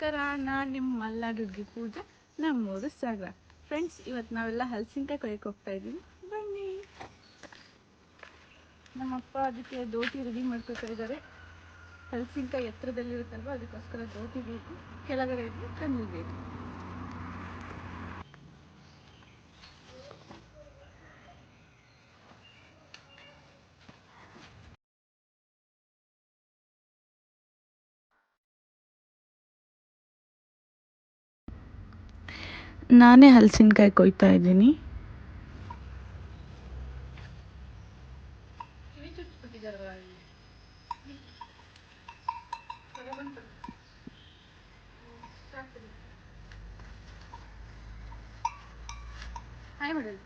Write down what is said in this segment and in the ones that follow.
ನಮಸ್ಕಾರ, ನಾನು ನಿಮ್ಮ ಮಲ್ಲಾಡುರ್ಗಿ ಪೂಜೆ, ನಮ್ಮೂರು ಸಾಗರ ಫ್ರೆಂಡ್ಸ್ ಇವತ್ತು ನಾವೆಲ್ಲ ಹಲಸಿನಕಾಯಿ ಕೊಯ್ಯಕ್ಕೆ ಹೋಗ್ತಾ ಇದ್ದೀವಿ. ಬನ್ನಿ. ನಮ್ಮಪ್ಪ ಅದಕ್ಕೆ ದೋಟಿ ರೆಡಿ ಮಾಡ್ಕೊತಾ ಇದ್ದಾರೆ. ಹಲಸಿನಕಾಯಿ ಎತ್ತರದಲ್ಲಿರುತ್ತಲ್ವ, ಅದಕ್ಕೋಸ್ಕರ ದೋಟಿ ಬೇಕು. ಕೆಳಗಡೆ ಇದ್ದು ಕಣ್ಣು ನಾನೇ ಹಲಸಿನಕಾಯಿ ಕೊಯ್ತಾ ಇದ್ದೀನಿ ಹಾಯ್ ಮೇಡಮ್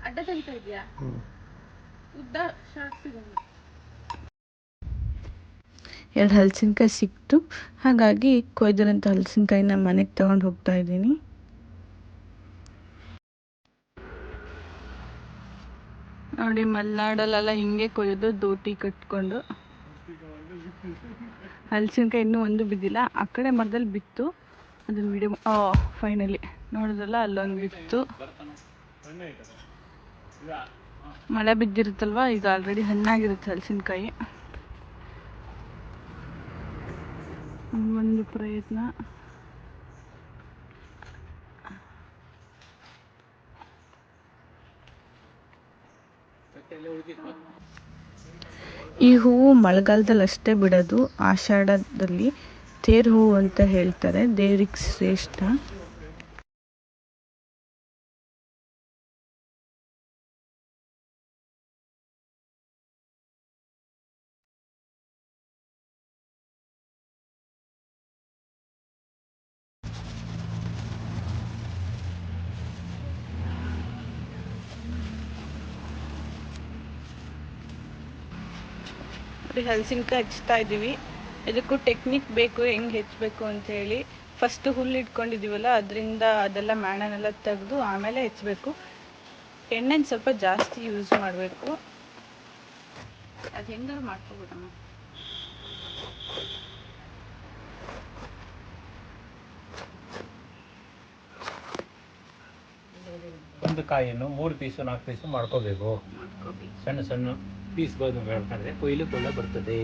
ಅಡ್ಡ ತೆಗಿತಾ ಇದೆಯಾ ಉದ್ದ ಶಾರ್ಟ್ ಸಿಗೋದು ಎರಡು ಹಲಸಿನ್ಕಾಯಿ ಸಿಕ್ತು. ಹಾಗಾಗಿ ಕೊಯ್ದಿರೋಂಥ ಹಲಸಿನ್ಕಾಯಿನ ಮನೆಗೆ ತಗೊಂಡು ಹೋಗ್ತಾ ಇದ್ದೀನಿ. ನೋಡಿ, ಮಲೆನಾಡಲ್ಲೆಲ್ಲ ಹಿಂಗೆ ಕೊಯ್ಯೋದು ದೋಟಿ ಕಟ್ಕೊಂಡು. ಹಲಸಿನ್ಕಾಯಿ ಇನ್ನೂ ಒಂದು ಬಿದ್ದಿಲ್ಲ. ಆ ಕಡೆ ಮರದಲ್ಲಿ ಬಿತ್ತು. ಅದನ್ನ ವಿಡಿಯೋ ಫೈನಲಿ. ನೋಡಿದ್ರಲ್ಲ, ಅಲ್ಲೊಂದು ಬಿತ್ತು. ಮಳೆ ಬಿದ್ದಿರುತ್ತಲ್ವ? ಇದು ಆಲ್ರೆಡಿ ಹಣ್ಣಾಗಿರುತ್ತೆ ಹಲಸಿನ್ಕಾಯಿ. ಒಂದು ಪ್ರಯತ್ನ. ಈ ಹೂವು ಮಳೆಗಾಲದಲ್ಲಿ ಅಷ್ಟೇ ಬಿಡೋದು ಆಷಾಢದಲ್ಲಿ ತೇರು ಹೂವು ಅಂತ ಹೇಳ್ತಾರೆ ದೇವ್ರಿಗೆ ಶ್ರೇಷ್ಠ. ನೋಡಿ ಹಲಸಿನಕಾಯಿ ಹಚ್ತಾ ಇದ್ದೀವಿ. ಇದಕ್ಕೂ ಟೆಕ್ನಿಕ್ ಬೇಕು, ಹೆಂಗೆ ಹೆಚ್ಚಬೇಕು ಅಂತೇಳಿ ಫಸ್ಟ್ ಹುಲ್ಲು ಇಟ್ಕೊಂಡಿದ್ದೀವಲ್ಲ, ಅದರಿಂದ ಅದೆಲ್ಲ ಮ್ಯಾಣನೆಲ್ಲ ತೆಗೆದು ಆಮೇಲೆ ಹೆಚ್ಚಬೇಕು ಎಣ್ಣೆನ ಸ್ವಲ್ಪ ಜಾಸ್ತಿ ಯೂಸ್ ಮಾಡಬೇಕು. ಅದು ಹೆಂಗಾರು ಮಾಡ್ಕೊಬಿಡಮ್ಮ ಒಂದು ಕಾಯನ್ನು ಮೂರು ಪೀಸು, ನಾಲ್ಕು ಪೀಸು ಮಾಡ್ಕೋಬೇಕು. ಸಣ್ಣ ಸಣ್ಣ. ಪೀಸ್ ಬಂದು ಮಾಡ್ತಾರೆ ಕೊಯ್ಲು ಒಳ್ಳೆ ಬರ್ತದೆ.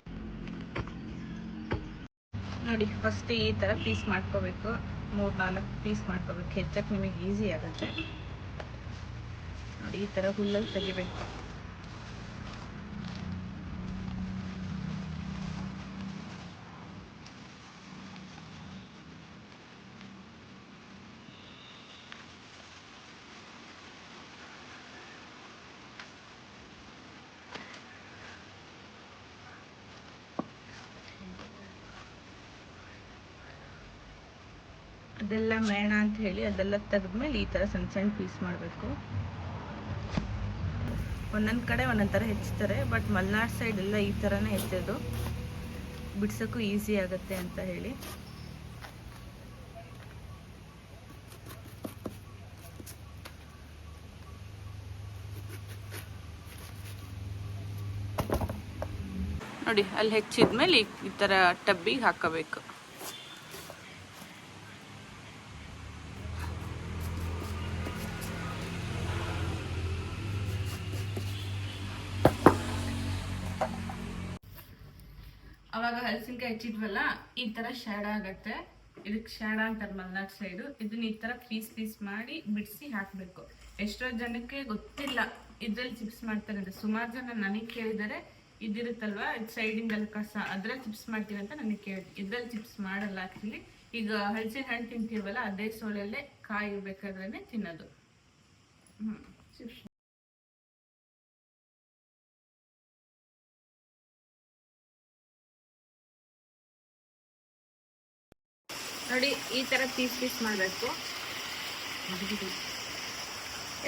ನೋಡಿ ಫಸ್ಟ್ ಈ ತರ ಪೀಸ್ ಮಾಡ್ಕೋಬೇಕು. ಮೂರು, ನಾಲ್ಕು ಪೀಸ್ ಮಾಡ್ಕೋಬೇಕು. ಹೆಚ್ಚಕ್ಕೆ ನಿಮಗೆ ಈಸಿ ಆಗುತ್ತೆ. ನೋಡಿ, ಈ ತರ ಹುಲ್ಲಲ್ಲಿ ತೆಗಿಬೇಕು. ಅದೆಲ್ಲ ಮೇಣ ಅಂತ ಹೇಳಿ ಅದೆಲ್ಲ ತೆಗೆದ್ಮೇಲೆ ಈ ಥರ ಸಣ್ಣ ಸಣ್ಣ ಪೀಸ್ ಮಾಡಬೇಕು. ಒಂದೊಂದು ಕಡೆ ಒಂದೊಂದು ಥರ ಹೆಚ್ಚುತ್ತಾರೆ ಬಟ್ ಮಲೆನಾಡು ಸೈಡ್ ಎಲ್ಲ ಈ ಥರನೇ ಹೆಚ್ಚೋದು. ಬಿಡ್ಸೋಕ್ಕೂ ಈಸಿ ಆಗುತ್ತೆ ಅಂತ ಹೇಳಿ. ನೋಡಿ, ಅಲ್ಲಿ ಹೆಚ್ಚಿದ್ಮೇಲೆ ಮೇಲೆ ಈ ಥರ ಟಬ್ಬಿಗೆ ಹಾಕೋಬೇಕು. ಅವಾಗ ಹಲಸಿನಕಾಯಿ ಹೆಚ್ಚಿದ್ವಲ್ಲ, ಈ ತರ ಶಾಡ ಆಗತ್ತೆ. ಇದಕ್ಕೆ ಶಾಡ ಅಂತಾರೆ ಮಲ್ನಾಡ್ ಸೈಡು ಇದನ್ನ ಈ ತರ ಪೀಸ್ ಪೀಸ್ ಮಾಡಿ ಬಿಡಿಸಿ ಹಾಕ್ಬೇಕು. ಎಷ್ಟೋ ಜನಕ್ಕೆ ಗೊತ್ತಿಲ್ಲ ಇದ್ರಲ್ಲಿ ಚಿಪ್ಸ್ ಮಾಡ್ತಾರೆ ಅಂತ. ಸುಮಾರು ಜನ ನನಗೆ ಕೇಳಿದರೆ, ಇದಿರುತ್ತಲ್ವಾ? ಸೈಡಿಂದಲ್ಲ ಕಸ, ಅದ್ರಲ್ಲಿ ಚಿಪ್ಸ್ ಮಾಡ್ತೀವಿ ಅಂತ ನನಗೆ ಕೇಳಿ ಇದ್ರಲ್ಲಿ ಚಿಪ್ಸ್ ಮಾಡಲ್ಲ ಆಕ್ಚುಲಿ ಈಗ ಹಲಸಿನ ಹಣ್ಣು ತಿಂತೀವಲ್ಲ, ಅದೇ ಸೋಳಲ್ಲೇ ಕಾಯಿ ಬೇಕಾದ್ರೆ ತಿನ್ನೋದು. ಚಿಪ್ಸ್ ನೋಡಿ, ಈ ತರ ಪೀಸ್ ಪೀಸ್ ಮಾಡಬೇಕು.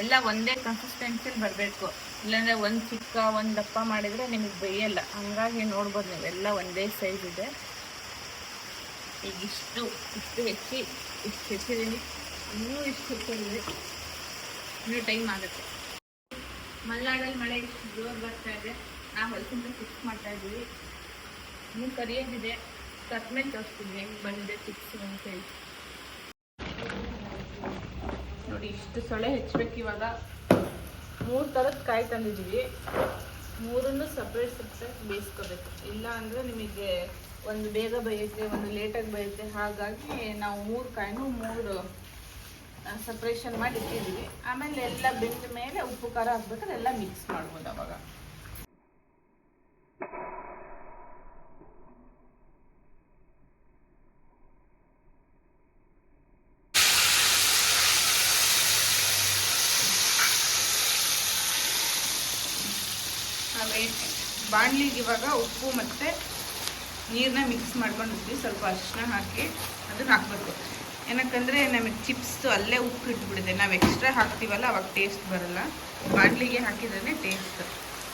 ಎಲ್ಲ ಒಂದೇ ಕನ್ಸಿಸ್ಟೆನ್ಸಿಲಿ ಬರಬೇಕು. ಇಲ್ಲಾಂದರೆ ಒಂದು ಚಿಕ್ಕ, ಒಂದು ದಪ್ಪ ಮಾಡಿದ್ರೆ ನಿಮಗೆ ಬೇಯಲ್ಲ. ಹಂಗಾಗಿ ನೋಡ್ಬೋದು ನೀವು, ಎಲ್ಲ ಒಂದೇ ಸೈಜ್ ಇದೆ. ಈಗ ಇಷ್ಟು ಇಷ್ಟು ಹೆಚ್ಚಿ, ಇಷ್ಟು ಹೆಚ್ಚಿದ್ದೀನಿ. ಇನ್ನೂ ಇಷ್ಟು ಹೆಚ್ಚಿದ್ದೀನಿ ಇನ್ನೂ ಟೈಮ್ ಆಗುತ್ತೆ. ಮಲೆನಾಡಲ್ಲಿ ಮಳೆ ಇಷ್ಟು ಜೋರು ಬರ್ತಾ ಇದೆ. ನಾವು ಹೊಲಸಿಂದ ಫಿಕ್ಸ್ ಮಾಡ್ತಾ ಇದ್ದೀವಿ. ಇನ್ನೂ ಕರಿಯೋದಿದೆ ಕಟ್ಮೇಲೆ ತೋರಿಸ್ತೀನಿ ಹೆಂಗೆ ಬಂದಿದೆ ಅಂತ ಹೇಳಿ ನೋಡಿ, ಇಷ್ಟು ಸೊಳ್ಳೆ ಹೆಚ್ಚಬೇಕು ಇವಾಗ. ಮೂರು ಥರದ ಕಾಯಿ ತಂದಿದ್ದೀವಿ. ಮೂರನ್ನು ಸಪ್ರೇಟ್ ಸಪ್ರೇಟ್ ಬೇಯಿಸ್ಕೋಬೇಕು. ಇಲ್ಲ ಅಂದರೆ ನಿಮಗೆ ಒಂದು ಬೇಗ ಬೇಯುತ್ತೆ, ಒಂದು ಲೇಟಾಗಿ ಬೇಯುತ್ತೆ. ಹಾಗಾಗಿ ನಾವು ಮೂರು ಕಾಯಿನೂ ಮೂರು ಸಪ್ರೇಷನ್ ಮಾಡಿ ಇಟ್ಟಿದ್ದೀವಿ. ಆಮೇಲೆ ಎಲ್ಲ ಬೆಂದ ಮೇಲೆ ಉಪ್ಪು, ಖಾರ ಹಾಕ್ಬೇಕಾದ್ರೆ ಎಲ್ಲ ಮಿಕ್ಸ್ ಮಾಡ್ಬೋದು ಅವಾಗ. ಬಾಣಲಿಗೆ ಇವಾಗ ಉಪ್ಪು ಮತ್ತು ನೀರನ್ನ ಮಿಕ್ಸ್ ಮಾಡ್ಕೊಂಡಿರ್ತೀವಿ ಸ್ವಲ್ಪ ಅರಿಶಿನ ಹಾಕಿ ಅದನ್ನ ಹಾಕಬೇಕು. ಏನಕ್ಕಂದರೆ ನಮಗೆ ಚಿಪ್ಸು ಅಲ್ಲೇ ಉಪ್ಪು ಇಟ್ಬಿಡಿದೆ ನಾವು ಎಕ್ಸ್ಟ್ರಾ ಹಾಕ್ತೀವಲ್ಲ, ಅವಾಗ ಟೇಸ್ಟ್ ಬರಲ್ಲ. ಬಾಣಲಿಗೆ ಹಾಕಿದ್ರೆ ಟೇಸ್ಟ್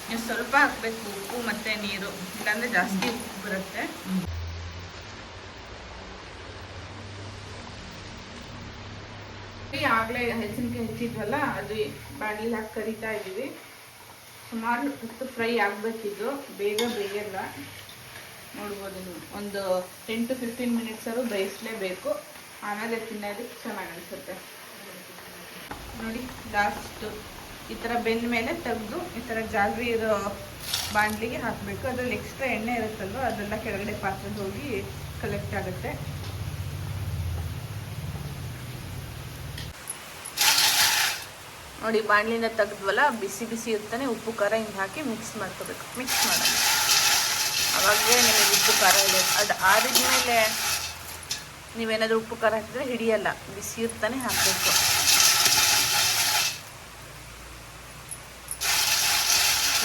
ನೀವು ಸ್ವಲ್ಪ ಹಾಕಬೇಕು ಉಪ್ಪು ಮತ್ತು ನೀರು. ಇಲ್ಲಾಂದರೆ ಜಾಸ್ತಿ ಉಪ್ಪು ಬರುತ್ತೆ. ಆಗಲೇ ಹೆಚ್ಚಿನಕಾಯಿ ಹೆಚ್ಚಿದ್ವಲ್ಲ, ಅದು ಬಾಣಲಿ ಹಾಕಿ ಕರಿತಾ ಇದ್ದೀವಿ ಸುಮಾರು ಹೊತ್ತು ಫ್ರೈ ಆಗಬೇಕಿದ್ದು, ಬೇಗ ಬೇಯಲ್ಲ. ನೋಡ್ಬೋದು ನೀವು. ಒಂದು ಟೆನ್ ಟು ಫಿಫ್ಟೀನ್ ಮಿನಿಟ್ಸರು ಬೇಯಿಸಲೇಬೇಕು. ಆಮೇಲೆ ತಿನ್ನೋದಕ್ಕೆ ಚೆನ್ನಾಗಿ ಅನಿಸುತ್ತೆ. ನೋಡಿ ಲಾಸ್ಟು ಈ ಥರ ಬೆಂದ ಮೇಲೆ ತೆಗೆದು, ಈ ಥರ ಜಾಲರಿ ಇರೋ ಬಾಣಲಿಗೆ ಹಾಕಬೇಕು. ಅದರಲ್ಲಿ ಎಕ್ಸ್ಟ್ರಾ ಎಣ್ಣೆ ಇರುತ್ತಲ್ವ, ಅದೆಲ್ಲ ಕೆಳಗಡೆ ಪಾತ್ರೆಗೆ ಹೋಗಿ ಕಲೆಕ್ಟ್ ಆಗುತ್ತೆ. ನೋಡಿ, ಬಾಣಲಿನ ತೆಗೆದ್ವಲ್ಲ, ಬಿಸಿ ಬಿಸಿ ಇರ್ತಾನೆ, ಉಪ್ಪು ಖಾರ ಹಿಂಗೆ ಹಾಕಿ ಮಿಕ್ಸ್ ಮಾಡ್ಕೋಬೇಕು. ಮಿಕ್ಸ್ ಮಾಡೋಣ. ಅವಾಗಲೇ ನಿಮಗೆ ಉಪ್ಪು ಖಾರ ಇದೆ. ಅದು ಆರಿದ್ಮೇಲೆ ನೀವೇನಾದರೂ ಉಪ್ಪು ಖಾರ ಹಾಕಿದ್ರೆ ಹಿಡಿಯಲ್ಲ. ಬಿಸಿ ಇರ್ತಾನೆ ಹಾಕಬೇಕು.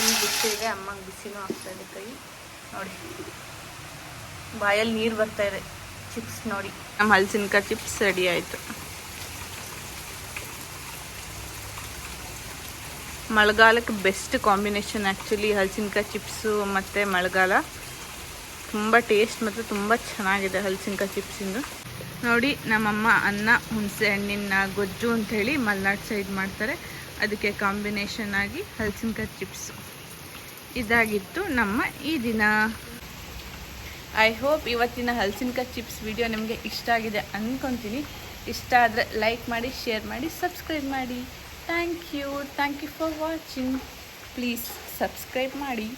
ಇಲ್ಲಿ ಬಿಸಿ ಇದೆ, ಅಮ್ಮಂಗೆ ಬಿಸಿನೂ ಆಗ್ತಾ ಇದೆ ಕೈ. ನೋಡಿ. ಬಾಯಲ್ಲಿ ನೀರು ಬರ್ತಾ ಇದೆ. ಚಿಪ್ಸ್ ನೋಡಿ. ನಮ್ಮ ಹಲಸಿನಕಾಯಿ ಚಿಪ್ಸ್ ರೆಡಿ ಆಯಿತು. ಮಳೆಗಾಲಕ್ಕೆ ಬೆಸ್ಟ್ ಕಾಂಬಿನೇಷನ್ ಆ್ಯಕ್ಚುಲಿ ಹಲಸಿನಕಾಯಿ ಚಿಪ್ಸು ಮತ್ತು ಮಳೆಗಾಲ. ತುಂಬ ಟೇಸ್ಟ್ ಮತ್ತು ತುಂಬ ಚೆನ್ನಾಗಿದೆ ಹಲಸಿನಕಾಯಿ ಚಿಪ್ಸಿಂದು ನೋಡಿ, ನಮ್ಮಮ್ಮ ಅನ್ನ, ಹುಣಸೆ ಹಣ್ಣಿನ ಗೊಜ್ಜು ಅಂಥೇಳಿ ಮಲ್ನಾಡ್ ಸೈಡ್ ಮಾಡ್ತಾರೆ. ಅದಕ್ಕೆ ಕಾಂಬಿನೇಷನ್ ಆಗಿ ಹಲಸಿನಕಾಯಿ ಚಿಪ್ಸು ಇದಾಗಿತ್ತು ನಮ್ಮ ಈ ದಿನ. ಐ ಹೋಪ್ ಇವತ್ತಿನ ಹಲಸಿನಕಾಯಿ ಚಿಪ್ಸ್ ವಿಡಿಯೋ ನಿಮಗೆ ಇಷ್ಟ ಆಗಿದೆ ಅಂದ್ಕೊತೀನಿ ಇಷ್ಟ ಆದರೆ ಲೈಕ್ ಮಾಡಿ ಶೇರ್ ಮಾಡಿ ಸಬ್ಸ್ಕ್ರೈಬ್ ಮಾಡಿ. Thank you thank you for watching please subscribe ಮಾಡಿ